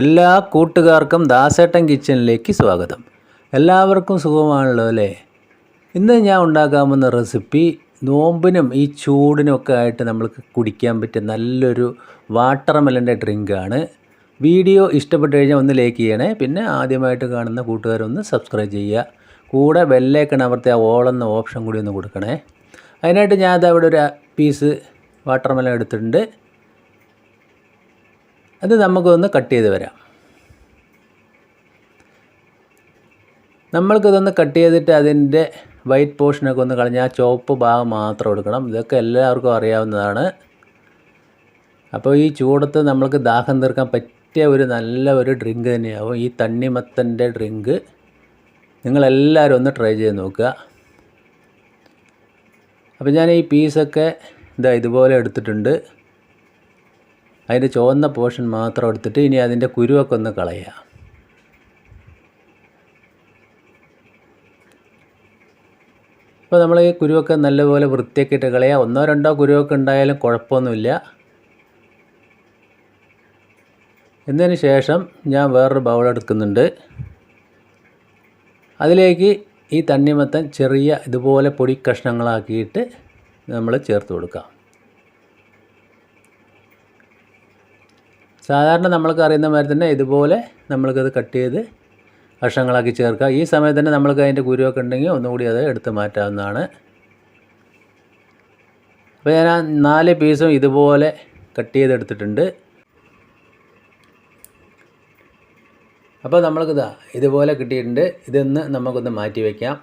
എല്ലാ കൂട്ടുകാർക്കും ദാസേട്ടൻ കിച്ചണിലേക്ക് സ്വാഗതം. എല്ലാവർക്കും സുഖമാണല്ലോ അല്ലേ ഇന്ന് ഞാൻ ഉണ്ടാക്കാമെന്ന റെസിപ്പി നോമ്പിനും ഈ ചൂടിനും ഒക്കെ ആയിട്ട് നമ്മൾക്ക് കുടിക്കാൻ പറ്റിയ നല്ലൊരു വാട്ടർ മെലന്റെ ഡ്രിങ്കാണ്. വീഡിയോ ഇഷ്ടപ്പെട്ട് കഴിഞ്ഞാൽ ഒന്ന് ലൈക്ക് ചെയ്യണേ. പിന്നെ ആദ്യമായിട്ട് കാണുന്ന കൂട്ടുകാരൊന്ന് സബ്സ്ക്രൈബ് ചെയ്യുക. കൂടെ ബെല്ലേക്കൺ അമർത്തി ആ ഓളെന്ന ഓപ്ഷൻ കൂടി ഒന്ന് കൊടുക്കണേ. അതിനായിട്ട് ഞാനത് അവിടെ ഒരു പീസ് വാട്ടർ മെലൻ എടുത്തിട്ടുണ്ട്. അത് നമുക്കൊന്ന് കട്ട് ചെയ്ത് വരാം. നമ്മൾക്കിതൊന്ന് കട്ട് ചെയ്തിട്ട് അതിന്റെ വൈറ്റ് പോർഷനൊക്കെ ഒന്ന് കളഞ്ഞ് ആ ചുവപ്പ് ഭാഗം മാത്രം എടുക്കണം. ഇതൊക്കെ എല്ലാവർക്കും അറിയാവുന്നതാണ്. അപ്പോൾ ഈ ചൂടത്ത് നമ്മൾക്ക് ദാഹം തീർക്കാൻ പറ്റിയ ഒരു നല്ല ഒരു ഡ്രിങ്ക് തന്നെയാവും. ഈ തണ്ണിമത്തന്റെ ഡ്രിങ്ക് നിങ്ങളെല്ലാവരും ഒന്ന് ട്രൈ ചെയ്ത് നോക്കുക. അപ്പോൾ ഞാൻ ഈ പീസൊക്കെ ഇതാ ഇതുപോലെ എടുത്തിട്ടുണ്ട്. അതിന്റെ ചുവന്ന പോർഷൻ മാത്രം എടുത്തിട്ട് ഇനി അതിന്റെ കുരുവൊക്കെ ഒന്ന് കളയുക അപ്പോൾ നമ്മൾ ഈ കുരുവൊക്കെ നല്ലപോലെ വൃത്തിയൊക്കെ ഇട്ട് കളയുക ഒന്നോ രണ്ടോ കുരുവൊക്കെ ഉണ്ടായാലും കുഴപ്പമൊന്നുമില്ല. എന്നതിന് ശേഷം ഞാൻ വേറൊരു ബൗൾ എടുക്കുന്നുണ്ട്. അതിലേക്ക് ഈ തണ്ണിമത്തൻ ചെറിയ ഇതുപോലെ പൊടി കഷ്ണങ്ങളാക്കിയിട്ട് നമ്മൾ ചേർത്ത് കൊടുക്കാം. സാധാരണ നമ്മൾക്ക് അറിയുന്ന മാതിരി തന്നെ ഇതുപോലെ നമ്മൾക്കത് കട്ട് ചെയ്ത് കഷ്ണങ്ങളാക്കി ചേർക്കുക. ഈ സമയത്ത് തന്നെ നമ്മൾക്ക് അതിന്റെ കുരുവൊക്കെ ഉണ്ടെങ്കിൽ ഒന്നുകൂടി അത് എടുത്ത് മാറ്റാവുന്നതാണ്. അപ്പോൾ ഞാൻ നാല് പീസും ഇതുപോലെ കട്ട് ചെയ്തെടുത്തിട്ടുണ്ട്. അപ്പോൾ നമ്മൾക്കിതാ ഇതുപോലെ കിട്ടിയിട്ടുണ്ട്. ഇതൊന്ന് നമുക്കൊന്ന് മാറ്റി വയ്ക്കാം.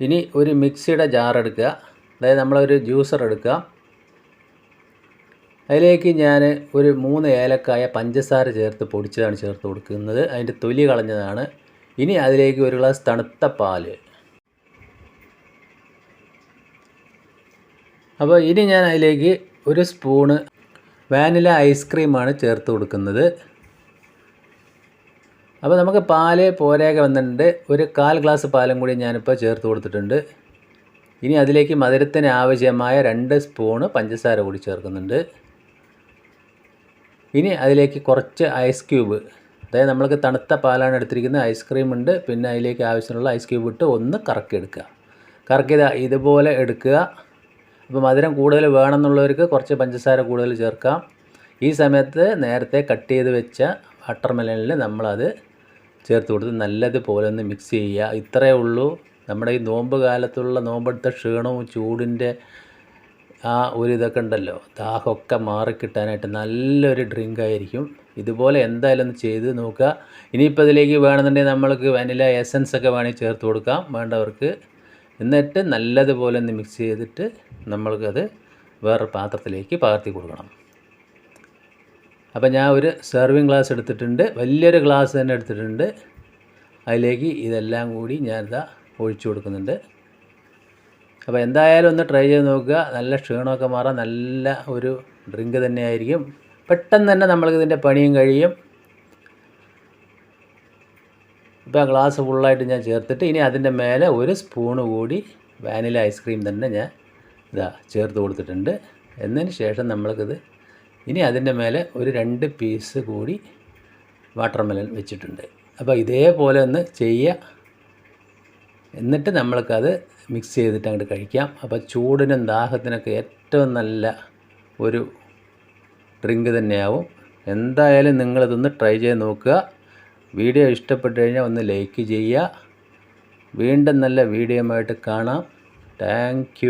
ഇനി ഒരു മിക്സിയുടെ ജാർ എടുക്കുക. അതായത് നമ്മളൊരു ജ്യൂസർ എടുക്കുക. അതിലേക്ക് ഞാൻ ഒരു മൂന്ന് ഏലക്കായ പഞ്ചസാര ചേർത്ത് പൊടിച്ചതാണ് ചേർത്ത് കൊടുക്കുന്നത്. അതിന്റെ തൊലി കളഞ്ഞതാണ്. ഇനി അതിലേക്ക് ഒരു ഗ്ലാസ് തണുത്ത പാൽ. അപ്പോൾ ഇനി ഞാൻ അതിലേക്ക് ഒരു സ്പൂണ് വാനില ഐസ്ക്രീമാണ് ചേർത്ത് കൊടുക്കുന്നത്. അപ്പോൾ നമുക്ക് പാൽ പോരയൊക്കെ വന്നിട്ടുണ്ട്. ഒരു കാൽ ഗ്ലാസ് പാലും കൂടി ഞാനിപ്പോൾ ചേർത്ത് കൊടുത്തിട്ടുണ്ട്. ഇനി അതിലേക്ക് മധുരത്തിന് ആവശ്യമായ രണ്ട് സ്പൂണ് പഞ്ചസാര കൂടി ചേർക്കുന്നുണ്ട്. ഇനി അതിലേക്ക് കുറച്ച് ഐസ് ക്യൂബ് അതായത് നമ്മൾക്ക് തണുത്ത പാലാണ് എടുത്തിരിക്കുന്നത് ഐസ്ക്രീം ഉണ്ട്. പിന്നെ അതിലേക്ക് ആവശ്യമുള്ള ഐസ് ക്യൂബ് ഇട്ട് ഒന്ന് കറക്കിയെടുക്കുക. കറക്കിയത് ഇതുപോലെ എടുക്കുക. അപ്പോൾ മധുരം കൂടുതൽ വേണമെന്നുള്ളവർക്ക് കുറച്ച് പഞ്ചസാര കൂടുതൽ ചേർക്കാം. ഈ സമയത്ത് നേരത്തെ കട്ട് ചെയ്ത് വെച്ച വാട്ടർ മെലനിൽ നമ്മളത് ചേർത്ത് കൊടുത്ത് നല്ലതുപോലെ ഒന്ന് മിക്സ് ചെയ്യുക. ഇത്രയേ ഉള്ളൂ. നമ്മുടെ ഈ നോമ്പ് കാലത്തുള്ള നോമ്പെടുത്ത ക്ഷീണവും ചൂടിന്റെ ആ ഒരു ഇതൊക്കെ ഉണ്ടല്ലോ. ദാഹമൊക്കെ മാറിക്കിട്ടാനായിട്ട് നല്ലൊരു ഡ്രിങ്ക് ആയിരിക്കും. ഇതുപോലെ എന്തായാലും ഒന്ന് ചെയ്ത് നോക്കുക. ഇനിയിപ്പോൾ അതിലേക്ക് വേണമെന്നുണ്ടെങ്കിൽ നമ്മൾക്ക് വനില എസൻസ് ഒക്കെ വേണമെങ്കിൽ ചേർത്ത് കൊടുക്കാം. വേണ്ടവർക്ക് എന്നിട്ട് നല്ലതുപോലെ ഒന്ന് മിക്സ് ചെയ്തിട്ട് നമ്മൾക്കത് വേറെ പാത്രത്തിലേക്ക് പകർത്തി കൊടുക്കണം. അപ്പോൾ ഞാൻ ഒരു സെർവിങ് ഗ്ലാസ് എടുത്തിട്ടുണ്ട്. വലിയൊരു ഗ്ലാസ് തന്നെ എടുത്തിട്ടുണ്ട്. അതിലേക്ക് ഇതെല്ലാം കൂടി ഞാനിതാ ഒഴിച്ചു കൊടുക്കുന്നുണ്ട്. അപ്പോൾ എന്തായാലും ഒന്ന് ട്രൈ ചെയ്ത് നോക്കുക. നല്ല ക്ഷീണമൊക്കെ മാറാൻ നല്ല ഒരു ഡ്രിങ്ക് തന്നെയായിരിക്കും. പെട്ടെന്ന് തന്നെ നമ്മൾക്ക് ഇതിന്റെ പണിയും കഴിയും. ഇപ്പോൾ ആ ഗ്ലാസ് ഫുള്ളായിട്ട് ഞാൻ ചേർത്തിട്ട് ഇനി അതിന്റെ മേലെ ഒരു സ്പൂണ് കൂടി വാനില ഐസ്ക്രീം തന്നെ ഞാൻ ഇതാ ചേർത്ത് കൊടുത്തിട്ടുണ്ട്. എന്നതിന് ശേഷം നമ്മൾക്കിത് ഇനി അതിന്റെ മേലെ ഒരു രണ്ട് പീസ് കൂടി വാട്ടർ മെലൺ വെച്ചിട്ടുണ്ട്. അപ്പോൾ ഇതേപോലെ ഒന്ന് ചെയ്യുക. എന്നിട്ട് നമ്മൾക്കത് മിക്സ് ചെയ്തിട്ട് അങ്ങോട്ട് കഴിക്കാം. അപ്പോൾ ചൂടിനും ദാഹത്തിനൊക്കെ ഏറ്റവും നല്ല ഒരു ഡ്രിങ്ക് തന്നെയാവും. എന്തായാലും നിങ്ങളിതൊന്ന് ട്രൈ ചെയ്ത് നോക്കുക. വീഡിയോ ഇഷ്ടപ്പെട്ടു കഴിഞ്ഞാൽ ഒന്ന് ലൈക്ക് ചെയ്യുക. വീണ്ടും നല്ല വീഡിയോയുമായിട്ട് കാണാം. താങ്ക്